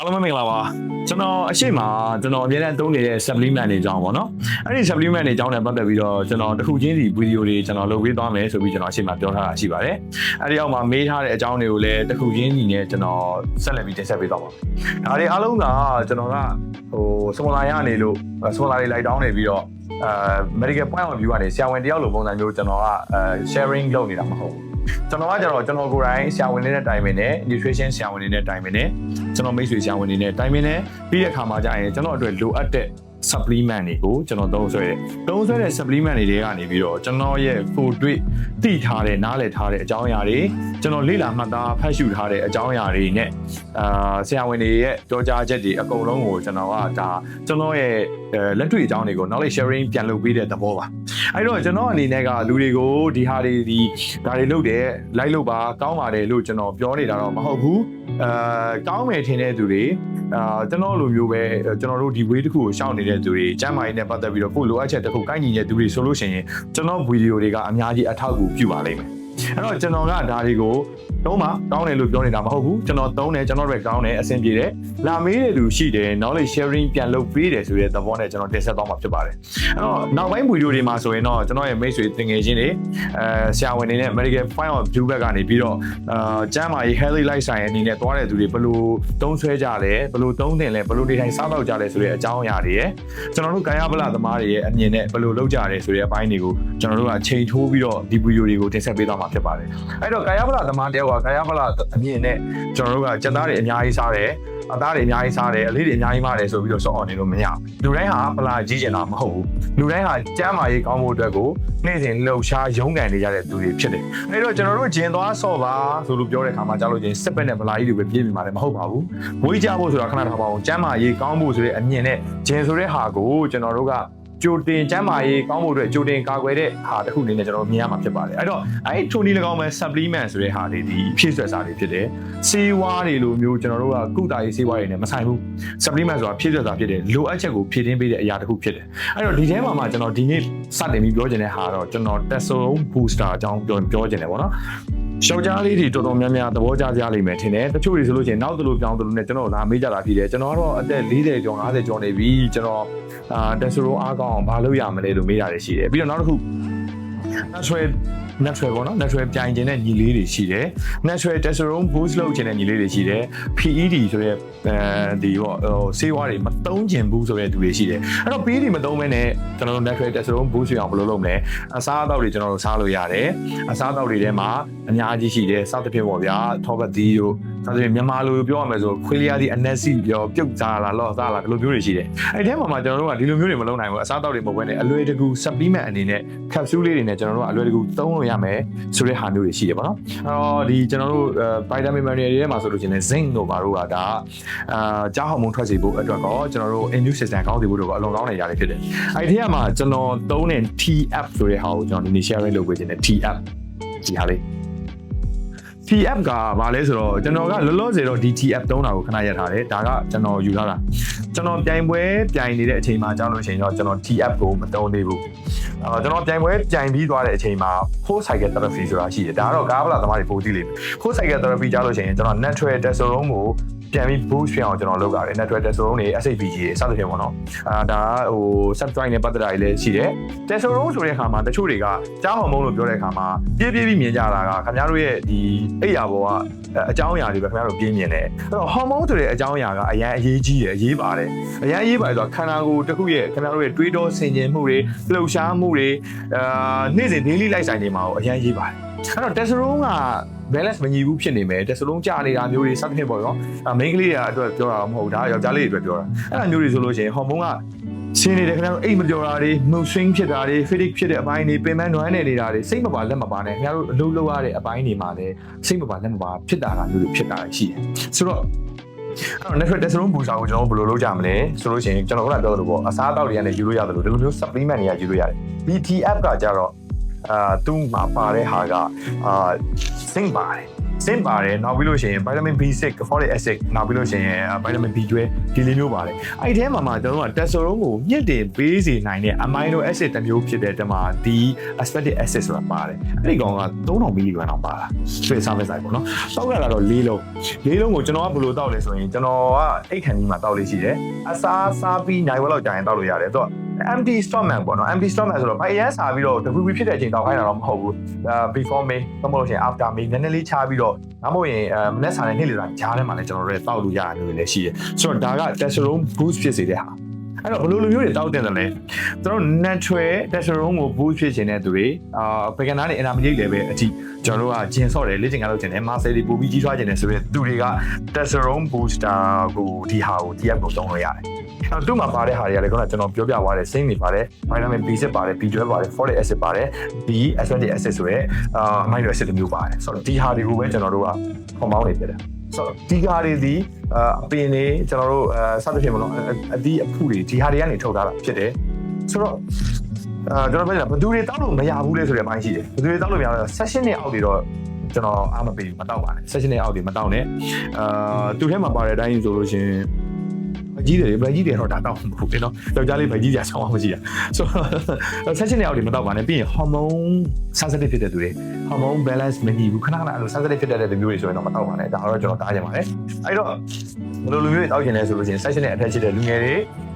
အားလုံးပဲမင်္ဂလာပါကျွန်တော်အရှိမကျွန်တော်အများနဲ့သုံးနေတဲ့ supplement တွေအကြောင်းပေါ့နော်အဲ့ဒီ supplement တွေအကြောင်းနဲ့ပတ်သက်ပြီးတော့ကျွန်တော်တစ်ခုချင်းစီဗီဒီယိုတွေကျွန်တော်လုပ်ပေးသွားမယ်ဆိုပြီးကျွန်တော်အရှိမပြောထားတာရှိပါတယ်အဲ့ဒီအောက်မှာမေးထားတဲ့အကြောင်းတွေကိုလည်းတစ်ခုချင်းစီနဲ့ကျွန်တော်ဆက်လက်ပြီးတင်ဆက်ပေးသွားပါဒါတွေအားလုံးကကျွန်တော်ကဟိုစမလာရနေလို့စမလာတွေလိုက်တောင်းနေပြီးတော့အဲ medical point of view ကနေဆရာဝန်တယောက်လိုပုံစံမျိုးကျွန်တော်ကအဲ sharing လုပ်နေတာမဟုတ်ဘူး ကျွန်တော်ကကျတော့ကျွန်တော်ကိုယ်တိုင်ဆရာဝန်တွေနဲ့တိုင်ပင်နဲ့ nutrition ဆရာဝန်တွေနဲ့တိုင်ပင်နဲ့ကျွန်တော်မိတ်ဆွေဆရာဝန်တွေနဲ့တိုင်ပင်နဲ့ပြီးတဲ့အခါမှာကြာရင်ကျွန်တော်အတွက်လိုအပ်တဲ့ supplement တွေကိုကျွန်တော်သုံးဆွဲတယ်။သုံးဆွဲတဲ့ supplement တွေတွေကနေပြီးတော့ကျွန်တော်ရဲ့ကိုယ်တွေ့သိထားတဲ့နားလည်ထားတဲ့အကြောင်းအရာတွေကျွန်တော်လေ့လာမှတ်သားဖတ်ရှုထားတဲ့အကြောင်းအရာတွေနဲ့အာဆရာဝန်တွေရဲ့ကြောကြားချက်တွေအကုန်လုံးကိုကျွန်တော်ကဒါကျွန်တော်ရဲ့အဲလက်တွေ့အကြောင်းတွေကို knowledge sharing ပြန်လုပ်ပေးတဲ့သဘောပါ။အဲ့တော့ကျွန်တော်အနေနဲ့ကလူတွေကိုဒီဟာတွေဒီဒါတွေလုပ်တယ်လိုက်လုပ်ပါကောင်းပါတယ်လို့ကျွန်တော်ပြောနေတာတော့မဟုတ်ဘူး။အဲကောင်းမယ်ထင်တဲ့သူတွေ အာကျွန်တော်လိုမျိုးပဲကျွန်တော်တို့ဒီ way တစ်ခုကိုရှောင်နေတဲ့သူတွေကျမ်းမာရေးနဲ့ပတ်သက်ပြီးတော့ကိုလိုအပ်ချက်တစ်ခုကိုက်ညီတဲ့သူတွေဆိုလို့ရှိရင်ကျွန်တော်ဗီဒီယိုတွေကအများကြီးအထောက်အကူပြုပါလိမ့်မယ် အဲ့တော့ကျွန်တော်ကဒါတွေကိုသုံးပါကောင်းတယ်လို့ပြောနေတာမဟုတ်ဘူးကျွန်တော်သုံးတယ်ကျွန်တော်တွေကောင်းတယ်အဆင်ပြေတယ်လာမေးတဲ့လူရှိတယ် knowledge sharing ပြန်လုပ်ပေးတယ်ဆိုတဲ့သဘောနဲ့ကျွန်တော်တင်ဆက်သွားမှာဖြစ်ပါတယ်အဲ့တော့နောက်ပိုင်းဗီဒီယိုတွေမှာဆိုရင်တော့ကျွန်တော်ရဲ့မိတ်ဆွေတင်ငယ်ချင်းတွေအဲဆရာဝန်တွေနဲ့ medical point of view ဘက်ကနေပြီးတော့အာကျမ်းမာရေး healthy lifestyle အနေနဲ့သွားတဲ့သူတွေဘယ်လိုသုံးဆွဲကြလဲဘယ်လိုသုံးသင်လဲဘယ်လိုနေထိုင်စားတော့ကြလဲဆိုတဲ့အကြောင်းအရာတွေရယ်ကျွန်တော်တို့ကာယဗလာသမားတွေရဲ့အမြင်နဲ့ဘယ်လိုလုပ်ကြရဲဆိုတဲ့အပိုင်းတွေကိုကျွန်တော်တို့ကချိန်ထိုးပြီးတော့ဒီဗီဒီယိုတွေကိုတင်ဆက်ပေးသွားမှာဖြစ်ပါတယ်အဲ့တော့ကာယဗလာသမားတယောက်ကကာယဗလာအမြင်နဲ့ကျွန်တော်တို့ကစက်သားတွေအများကြီးစားတယ်အသားတွေအများကြီးစားတယ်အလေးတွေအများကြီးမားတယ်ဆိုပြီးတော့စော့အောင်နေလို့မရဘူးလူတိုင်းဟာပလာကြီးကျင်တာမဟုတ်ဘူးလူတိုင်းဟာကျမ်းမာရေးကောင်းဖို့အတွက်ကိုနေ့စဉ်လှုပ်ရှားရုန်းကန်နေကြတဲ့သူတွေဖြစ်တယ်အဲ့တော့ကျွန်တော်တို့ဂျင်သွားဆော့ပါဆိုလို့ပြောတဲ့ခါမှာကြားလို့ချင်းစစ်ပက်နဲ့ပလာကြီးတွေပဲပြေးမိမှာလည်းမဟုတ်ပါဘူးဝေးကြဖို့ဆိုတာခဏထားပါအောင်ကျမ်းမာရေးကောင်းဖို့ဆိုတဲ့အမြင်နဲ့ဂျင်ဆိုတဲ့ဟာကိုကျွန်တော်တို့က ကြိုတင်ကျမ်းမာရေးကောင်းဖို့အတွက်ကြိုတင်ကာကွယ်တဲ့ဟာတစ်ခုအနေနဲ့ကျွန်တော်မြင်ရမှာဖြစ်ပါတယ်အဲ့တော့အဲ့ထိုနည်း၎င်းပဲ supplement ဆိုတဲ့ဟာတွေဒီဖြည့်ဆွက်စာတွေဖြစ်တယ်ဆေးဝါးတွေလိုမျိုးကျွန်တော်တို့ကကုသရေးဆေးဝါးတွေနဲ့မဆိုင်ဘူး supplement ဆိုတာဖြည့်ဆွက်စာဖြစ်တယ်လိုအပ်ချက်ကိုဖြည့်တင်းပေးတဲ့အရာတစ်ခုဖြစ်တယ်အဲ့တော့ဒီထဲမှာမှကျွန်တော်ဒီနေ့စတင်ပြီးပြောချင်တဲ့ဟာတော့ကျွန်တော် testosterone booster အကြောင်းပြောပြောချင်တယ်ပေါ့နော် ရှောက်ကြားလေးတွေတော်တော်များများသဘောကျကြလိမ့်မယ်ထင်တယ်တချို့တွေဆိုလို့ရှိရင်နောက်သလိုပြောင်းသလိုနဲ့ကျွန်တော်လာမေးကြတာဖြစ်တယ်ကျွန်တော်ကတော့အသက်40ကျော်50ကျော်နေပြီကျွန်တော်အာတက်ဆိုရိုအားကောင်းအောင်ဘာလုပ်ရမလဲလို့မေးတာတွေရှိတယ်ပြီးတော့နောက်တစ်ခု natural natural ပေါ့နော် natural ပြိုင်ခြင်းတဲ့ညီလေးတွေရှိတယ် natural testosterone boost လုပ်ခြင်းတဲ့ညီလေးတွေရှိတယ် PED ဆိုတဲ့အဲဒီပေါ့ဟိုဆေးဝါးတွေမသုံးကျင်ဘူးဆိုတဲ့သူတွေရှိတယ်အဲ့တော့ PED မသုံးဘဲနဲ့ကျွန်တော်တို့ natural testosterone boost ရအောင်ဘယ်လိုလုပ်မလဲအစားအသောက်တွေကျွန်တော်တို့စားလို့ရတယ်အစားအသောက်တွေထဲမှာအများကြီးရှိတယ်စသဖြင့်ပေါ့ဗျာထောပတ်သီးတို့ဒါဆိုရင်မြန်မာလိုပြောရမယ်ဆိုခွေးလျားသီးအနက်စီပြောပြုတ်စားလာလော့စားလာဒီလိုမျိုးတွေရှိတယ်အဲ့ဒီထဲမှာမှကျွန်တော်တို့ကဒီလိုမျိုးတွေမလုပ်နိုင်ဘူးအစားအသောက်တွေမဟုတ်ဘဲနဲ့အလွယ်တကူ supplement အနေနဲ့ capsule လေးတွေနဲ့ကျွန်တော်တို့ကအလွယ်တကူသုံးလို့ရမယ်ဆိုတဲ့ဟာမျိုးတွေရှိတယ်ပေါ့နော်အဲ့တော့ဒီကျွန်တော်တို့ vitamin mineral တွေထဲမှာဆိုလို့ရှိရင် zinc တို့ဘာတို့ကဒါအာကြားဟော်မုန်းထွက်စေဖို့အတွက်ကောကျွန်တော်တို့ immune system ကောင်းစေဖို့တို့ကအလွန်ကောင်းတဲ့ຢာတွေဖြစ်တယ်အဲ့ဒီထဲမှာကျွန်တော်သုံးတဲ့ TF ဆိုတဲ့ဟာကိုကျွန်တော်ဒီနေ့ sharing လုပ်ပေးခြင်းနဲ့ TF ဒီဟာလေး TF ကဘာလဲဆိုတော့ကျွန်တော်ကလောလောဆယ်တော့ဒီ TF သုံးတာကိုခဏရက်ထားတယ်ဒါကကျွန်တော်ယူထားတာကျွန်တော်ပြိုင်ပွဲပြိုင်နေတဲ့အချိန်မှာကြောက်လို့ရှိရင်တော့ကျွန်တော် TF ကိုမသုံးသေးဘူးအော်ကျွန်တော်ပြိုင်ပွဲပြိုင်ပြီးသွားတဲ့အချိန်မှာ full cycle therapy ဆိုတာရှိတယ်ဒါကတော့ကားဗလာသမားတွေပိုသိလိမ့်မယ် full cycle therapy ကြောက်လို့ရှိရင်ကျွန်တော် natural testosterone ကို ပြန်ပြီး boost ဖြစ်အောင်ကျွန်တော်လုပ်တာတယ် natural testosterone တွေ SHBG တွေစသဖြင့်ပေါ့နော်အာဒါကဟို substrate နဲ့ပတ်သက်တာတွေလည်းရှိတယ် testosterone ဆိုတဲ့အခါမှာတချို့တွေကကြားဟော်မုန်းလို့ပြောတဲ့အခါမှာပြည့်ပြည့်ပြီးမြင်ကြတာကခင်ဗျားတို့ရဲ့ဒီအိပ်ယာပေါ်ကအကြောင်းအရာတွေပဲခင်ဗျားတို့ပြင်းမြင်တယ်အဲ့တော့ဟော်မုန်းဆိုတဲ့အကြောင်းအရာကအရန်အရေးကြီးတယ်အရေးပါတယ်အရန်အရေးပါတယ်ဆိုတော့ခန္ဓာကိုယ်တစ်ခုရဲ့ခင်ဗျားတို့ရဲ့တွေးတောဆင်ခြင်မှုတွေလှုပ်ရှားမှုတွေအာနေ့စဉ် daily life ဆိုင်တွေမှာအရန်ရေးပါတယ်အဲ့တော့ testosterone က balance မညီဘူးဖြစ်နေမယ်တက်စလုံးကြနေတာမျိုးတွေစသဖြင့်ပေါ့နော်အမိန်းကလေးတွေအတွက်ပြောတာမဟုတ်ဒါယောက်ျားလေးတွေအတွက်ပြောတာအဲ့ဒါမျိုးတွေဆိုလို့ရှိရင်ဟော်မုန်းကဆင်းနေတယ်ခင်ဗျားတို့အိတ်မပြောတာတွေ mood swing ဖြစ်တာတွေ fatigue ဖြစ်တဲ့အပိုင်းတွေပင်ပန်းနွမ်းနေနေတာတွေစိတ်မပါလက်မပါနဲ့ခင်ဗျားတို့အလုပ်လုပ်ရတဲ့အပိုင်းတွေမှာလည်းစိတ်မပါလက်မပါဖြစ်တာကမျိုးတွေဖြစ်တာရှိတယ်ဆိုတော့အဲ့တော့ natural testosterone booster ကိုကျွန်တော်ဘယ်လိုလုပ်ကြမလဲဆိုလို့ရှိရင်ကျွန်တော်ခုနပြောသလိုပေါ့အစားအသောက်တွေကနေယူလို့ရတယ်လို့ဒီလိုမျိုး supplement တွေကယူလို့ရတယ် BTF ကကြတော့ အာသူ့မှာပါတဲ့ဟာကအာ zinc ပါတယ် zinc ပါတယ်နောက်ပြီးလို့ရှိရင် vitamin B6 folic acid နောက်ပြီးလို့ရှိရင် vitamin B12 ဒီလေးမျိုးပါတယ်အဲ့ဒီထဲမှာမှကျွန်တော်တို့က testosterone ကိုမြင့်တင်ပေးစေနိုင်တဲ့ amino acid တစ်မျိုးဖြစ်တဲ့တမှာဒီ aspartic acid ဆိုတာပါတယ်အဲ့ဒီကောင်က3000 mg လောက်ပါတာ straight service ဆိုင်ပေါ့နော်တောက်ရတာတော့၄လုံး၄လုံးကိုကျွန်တော်ကဘယ်လိုတောက်လဲဆိုရင်ကျွန်တော်ကအိတ်ခန်ကြီးမှာတောက်လေးရှိတယ်အစားစားပြီးနိုင်ဝက်လောက်ကြာရင်တောက်လို့ရတယ်ဆိုတော့ empty stomach ပေါ့နော် empty stomach ဆိုတော့ဘာအရန်စားပြီးတော့တခုခုဖြစ်တဲ့အချိန်တောက်ခိုင်းတာတော့မဟုတ်ဘူးအဲ before me တော့မဟုတ်လို့ရှိရင် after me နည်းနည်းလေးချပြီးတော့ငါမဟုတ်ရင်အဲမနေ့စားတဲ့နေ့လေစားကြားထဲမှာလည်းကျွန်တော်တို့တောက်လို့ရတာမျိုးလည်းရှိတယ်ဆိုတော့ဒါက testosterone boost ဖြစ်စေတဲ့ဟာအဲ့တော့ဘယ်လိုလိုမျိုးတွေတောက်တင်တယ်လဲကျွန်တော် natural testosterone ကို boost ဖြစ်ခြင်းတဲ့သူတွေအာ beginner နဲ့ intermediate level အထိကျွန်တော်တို့ကဂျင်ဆော့တယ်လေ့ကျင့်ခန်းလုပ်ခြင်းနဲ့ muscle တွေပိုပြီးကြီးထွားခြင်းနဲ့ဆိုတဲ့သူတွေက testosterone booster ကိုဒီဟာကို TF ကိုသုံးလို့ရတယ် အဲ့တော့သူ့မှာပါတဲ့ဟာတွေကလည်းခုနကကျွန်တော်ပြောပြသွားတယ်စိမ့်နေပါတယ် vitamin B6 ပါတယ် B12 ပါတယ် folic acid ပါတယ် B aspartic acid ဆိုရဲအာ amino acid တစ်မျိုးပါတယ်ဆိုတော့ဒီဟာတွေကိုပဲကျွန်တော်တို့က compound တွေဖြစ်တယ်ဆိုတော့ဒီဟာတွေဒီအာအပင်တွေကျွန်တော်တို့အဲစသဖြင့်မလို့အသီးအဖုတွေဒီဟာတွေကနေထုတ်ထားတာဖြစ်တယ်ဆိုတော့အာကျွန်တော်ပြောတာဘယ်သူတွေတောက်လို့မရဘူးလဲဆိုတဲ့အပိုင်းရှိတယ်ဘယ်သူတွေတောက်လို့မရလဲ session နဲ့အောက်တွေတော့ကျွန်တော်အားမပေးဘူးမတောက်ပါနဲ့ session နဲ့အောက်တွေမတောက်နဲ့အာသူထဲမှာပါတဲ့အတိုင်းဆိုလို့ရှိရင်ဗ ကြီးတယ်ဗိုက်ကြီးတယ်တော့ဒါတော့မဟုတ်ဘူးနော်ယောက်ျားလေးဗိုက်ကြီးကြချောင်းအောင်မရှိတာဆိုတော့ session တွေအောက်တွေမတော့ပါနဲ့ပြီးရင် hormone sensitive ဖြစ်တဲ့သူတွေ hormone balance မညီဘူးခဏခဏအဲ့လို sensitive ဖြစ်တဲ့လူမျိုးတွေဆိုရင်တော့မတော့ပါနဲ့ဒါတော့ကျွန်တော်တားကြပါတယ်အဲ့တော့ဘယ်လိုလူမျိုးတွေတောက်ကျင်လဲဆိုလို့ရှိရင် session နဲ့ attach ဖြစ်တဲ့လူငယ်တွေ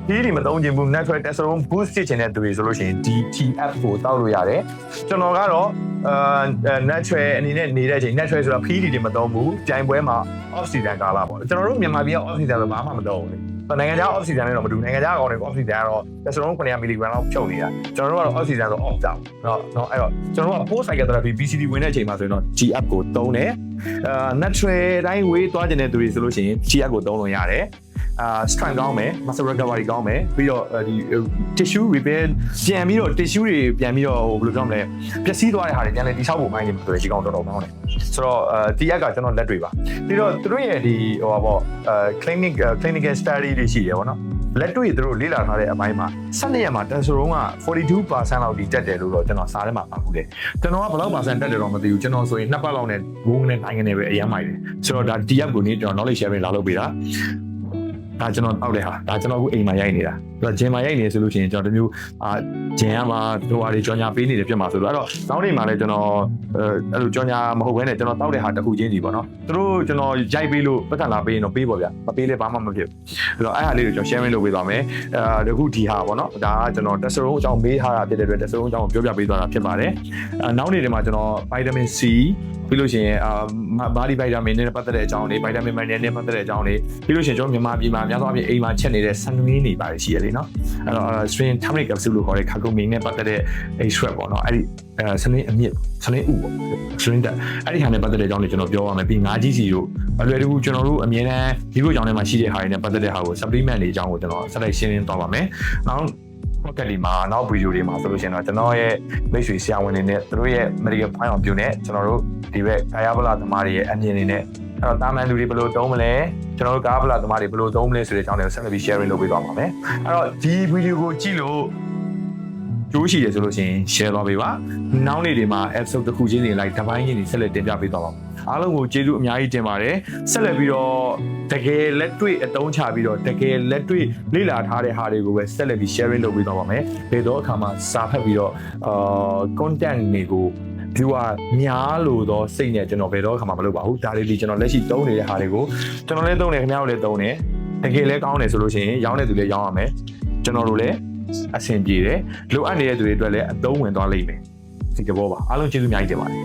ဒီဒီမသုံးခြင်းဘူး natural testosterone boost ဖြစ်ခြင်းတဲ့သူတွေဆိုလို့ရှိရင် DTF ကိုတောက်လို့ရတယ်ကျွန်တော်ကတော့အာ natural အနေနဲ့နေတဲ့အချိန် natural ဆိုတာ PD တွေမသုံးဘူးပြိုင်ပွဲမှာ off season ကာလပေါ့ကျွန်တော်တို့မြန်မာပြည်က off season ပဲဘာမှမသုံးဘူးလေ နိုင်ငံခြား off season နဲ့တော့မတူနိုင်ငံခြားကောင်တွေ off season ကတော့ကျွန်တော်တို့900 mg လောက်ဖြုတ်နေတာကျွန်တော်တို့ကတော့ off season ဆို off ကြောက်တော့တော့အဲ့တော့ကျွန်တော်တို့က post psychotherapy BCD ဝင်တဲ့အချိန်မှာဆိုရင်တော့ G app ကိုသုံးတယ်အာ natural တိုင်းဝေးသွားကျင်တဲ့သူတွေဆိုလို့ရှိရင် G app ကိုသုံးလို့ရတယ် အာ strength ကောင်းမယ် muscle recovery ကောင်းမယ်ပြီးတော့ဒီ tissue repair ပြန်ပြီးတော့ tissue တွေပြန်ပြီးတော့ဟိုဘယ်လိုပြောမလဲပျက်စီးသွားတဲ့ဟာတွေပြန်လည်တိဆောက်ဖို့မိုင်းနေမှာဆိုရင်ဒီကောင်တော်တော်ကောင်းတယ်ဆိုတော့အဲ TF ကကျွန်တော်လက်တွေပါပြီးတော့သူတို့ရဲ့ဒီဟိုပါပေါ့အဲ clinic clinical study တွေရှိတယ်ဗောနော်လက်တွေ့သူတို့လေ့လာထားတဲ့အပိုင်းမှာ12ရက်မှာ testosterone က42%လောက်ဒီတက်တယ်လို့တော့ကျွန်တော်စားထဲမှာပါဘူးတယ်ကျွန်တော်ကဘယ်လောက်ပါတက်တယ်တော့မသိဘူးကျွန်တော်ဆိုရင်နှစ်ပတ်လောက်နဲ့ဘုံနဲ့တိုင်းကနေပဲအရင်မိုက်တယ်ဆိုတော့ဒါ TF ကိုနေကျွန်တော် knowledge sharing လာလုပ်ပေးတာ ဒါကျွန်တော်တောက်တဲ့ဟာဒါကျွန်တော်အခုအိမ်မှာရိုက်နေတာဆိုတော့ဂျင်မှာရိုက်နေဆိုလို့ရှိရင်ကျွန်တော်တမျိုးအာဂျင်ကမှာဟိုဟာတွေကြော်ညာပေးနေတယ်ဖြစ်မှာဆိုတော့အဲ့တော့တောင်းနေမှာလည်းကျွန်တော်အဲ့လိုကြော်ညာမဟုတ်ဘဲနဲ့ကျွန်တော်တောက်တဲ့ဟာတစ်ခုချင်းစီပေါ့နော်သူတို့ကျွန်တော်ရိုက်ပေးလို့ပတ်သက်လာပေးရင်တော့ပေးပေါ့ဗျမပေးလဲဘာမှမဖြစ်ဘူးအဲ့တော့အဲ့ဟာလေးကိုကျွန်တော် sharing လုပ်ပေးသွားမယ်အဲတခုဒီဟာပေါ့နော်ဒါကကျွန်တော် testosterone အကြောင်းမေးထားတာဖြစ်တဲ့အတွက် testosterone အကြောင်းကိုပြောပြပေးသွားတာဖြစ်ပါတယ်အဲနောက်နေ့တွေမှာကျွန်တော် vitamin C ပြီးလို့ရှိရင်အာဘာဒီဗိုက်တာမင်နဲ့ပတ်သက်တဲ့အကြောင်းတွေဗိုက်တာမင်မန်နဲ့ပတ်သက်တဲ့အကြောင်းတွေပြီးလို့ရှိရင်ကျွန်တော်မြန်မာပြည်မှာများသောအားဖြင့်အိမ်မှာချက်နေတဲ့ဆန်နွေးနေပါရှိရလေနော်အဲ့တော့ string turmeric capsule လို့ခေါ်တဲ့ခါကုမင်းနဲ့ပတ်သက်တဲ့ extract ပေါ့နော်အဲ့ဒီအဲဆနင်းအမြင့်ဆနင်းဥပေါ့ string တက်အဲ့ဒီဟာနဲ့ပတ်သက်တဲ့အကြောင်းတွေကျွန်တော်ပြောရမယ်ပြီးငါးကြီးစီတို့အလွယ်တကူကျွန်တော်တို့အမြဲတမ်းဒီလိုအကြောင်းတွေမှာရှိတဲ့ဟာတွေနဲ့ပတ်သက်တဲ့ဟာကို supplement တွေအကြောင်းကိုကျွန်တော်ဆက်လက်ရှင်းလင်းသွားပါမယ်နောက် podcast ဒီမှာနောက်ဗီဒီယိုတွေမှာဆိုလို့ရှိရင်တော့ကျွန်တော်ရဲ့မိတ်ဆွေဆရာဝန်တွေနဲ့သူတို့ရဲ့ medical point of view နဲ့ကျွန်တော်တို့ဒီဘက်ကာယဗလာသမားတွေရဲ့အမြင်တွေနဲ့အဲ့တော့တာမန်လူတွေဘယ်လိုသုံးမလဲကျွန်တော်တို့ကာယဗလာသမားတွေဘယ်လိုသုံးမလဲဆိုတဲ့အကြောင်းတွေကိုဆက်လက်ပြီး sharing လုပ်ပေးသွားပါမယ်အဲ့တော့ဒီဗီဒီယိုကိုကြည့်လို့ ကျိုးရှိတယ်ဆိုလို့ရှိရင် share သွားပေးပါနောက်နေ့တွေမှာ episode တစ်ခုချင်းတွေလိုက်တစ်ပိုင်းချင်းတွေဆက်လက်တင်ပြပေးသွားပါမယ်အားလုံးကိုကျေးဇူးအများကြီးတင်ပါတယ်ဆက်လက်ပြီးတော့တကယ်လက်တွေ့အသုံးချပြီးတော့တကယ်လက်တွေ့လေ့လာထားတဲ့ဟာတွေကိုပဲဆက်လက်ပြီး sharing လုပ်ပေးသွားပါမယ်ဘယ်တော့အခါမှာစာဖတ်ပြီးတော့အာ content တွေကို viewer များလို့တော့စိတ်နဲ့ကျွန်တော်ဘယ်တော့အခါမှမလုပ်ပါဘူးဒါလေးဒီကျွန်တော်လက်ရှိသုံးနေတဲ့ဟာတွေကိုကျွန်တော်လည်းသုံးတယ်ခင်ဗျားတို့လည်းသုံးတယ်တကယ်လည်းကောင်းတယ်ဆိုလို့ရှိရင်ရောင်းတဲ့သူလည်းရောင်းရမယ်ကျွန်တော်တို့လည်း အဆင်ပြေတယ်လိုအပ်နေတဲ့သူတွေအတွက်လည်းအသုံးဝင်သွားလိမ့်မယ်ဒီကဘောပါအားလုံးကျေးဇူးအများကြီးတင်ပါတယ်